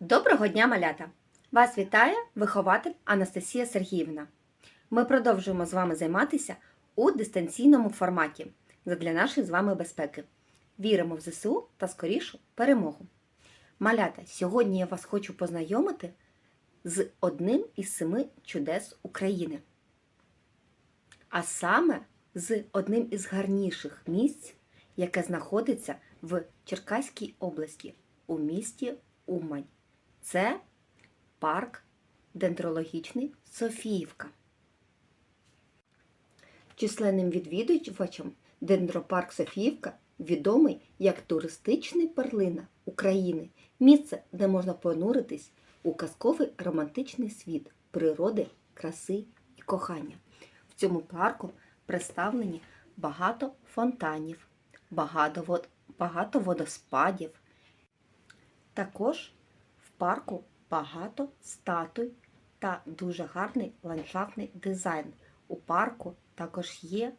Доброго дня, малята! Вас вітає вихователь Анастасія Сергіївна. Ми продовжуємо з вами займатися у дистанційному форматі задля нашої з вами безпеки. Віримо в ЗСУ та скорішу перемогу. Малята, сьогодні я вас хочу познайомити з одним із семи чудес України. А саме з одним із гарніших місць, яке знаходиться в Черкаській області у місті Умань. Це парк дендрологічний Софіївка. Численним відвідувачам дендропарк Софіївка відомий як туристичний перлина України, місце, де можна понуритись у казковий романтичний світ природи, краси і кохання. В цьому парку представлені багато фонтанів, багато, водоспадів. Також парку багато статуй та дуже гарний ландшафтний дизайн. У парку також є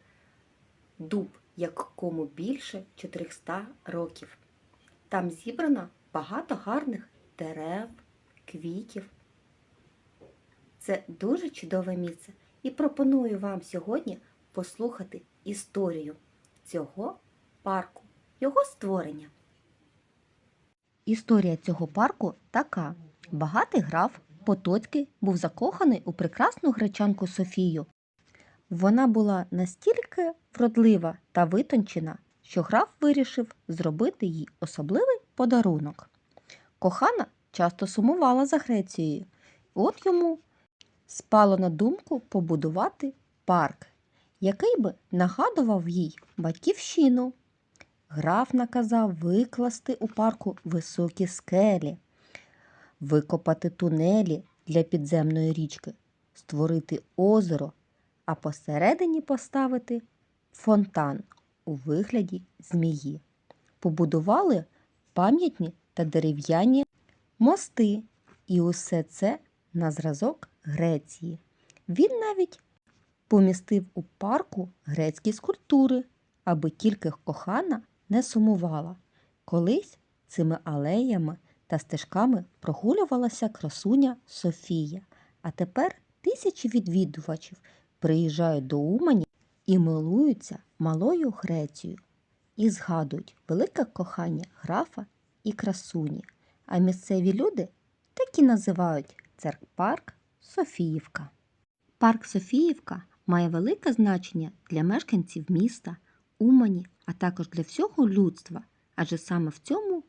дуб, якому більше 400 років. Там зібрано багато гарних дерев, квітів. Це дуже чудове місце. І пропоную вам сьогодні послухати історію цього парку, його створення. Історія цього парку така. Багатий граф Потоцький був закоханий у прекрасну гречанку Софію. Вона була настільки вродлива та витончена, що граф вирішив зробити їй особливий подарунок. Кохана часто сумувала за Грецією. От йому спало на думку побудувати парк, який би нагадував їй батьківщину. Граф наказав викласти у парку високі скелі, викопати тунелі для підземної річки, створити озеро, а посередині поставити фонтан у вигляді змії. Побудували пам'ятні та дерев'яні мости, і усе це на зразок Греції. Він навіть помістив у парку грецькі скульптури, аби тільки кохана не сумувала. Колись цими алеями та стежками прогулювалася красуня Софія, а тепер тисячі відвідувачів приїжджають до Умані і милуються малою Грецією і згадують велике кохання графа і красуні, а місцеві люди так і називають цей парк Софіївка. Парк Софіївка має велике значення для мешканців міста, Умані, а також для всього людства, адже саме в цьому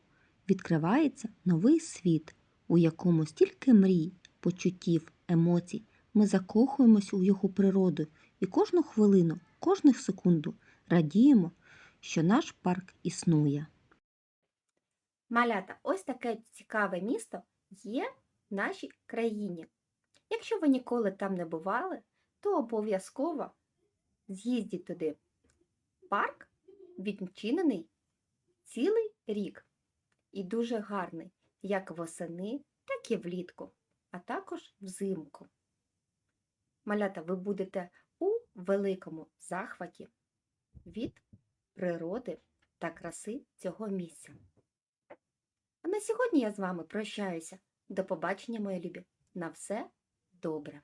відкривається новий світ, у якому стільки мрій, почуттів, емоцій. Ми закохуємось у його природу і кожну хвилину, кожну секунду радіємо, що наш парк існує. Малята, ось таке цікаве місто є в нашій країні. Якщо ви ніколи там не бували, то обов'язково з'їздіть туди. Парк відчинений цілий рік і дуже гарний як восени, так і влітку, а також взимку. Малята, ви будете у великому захваті від природи та краси цього місця. А на сьогодні я з вами прощаюся. До побачення, мої любі. На все добре!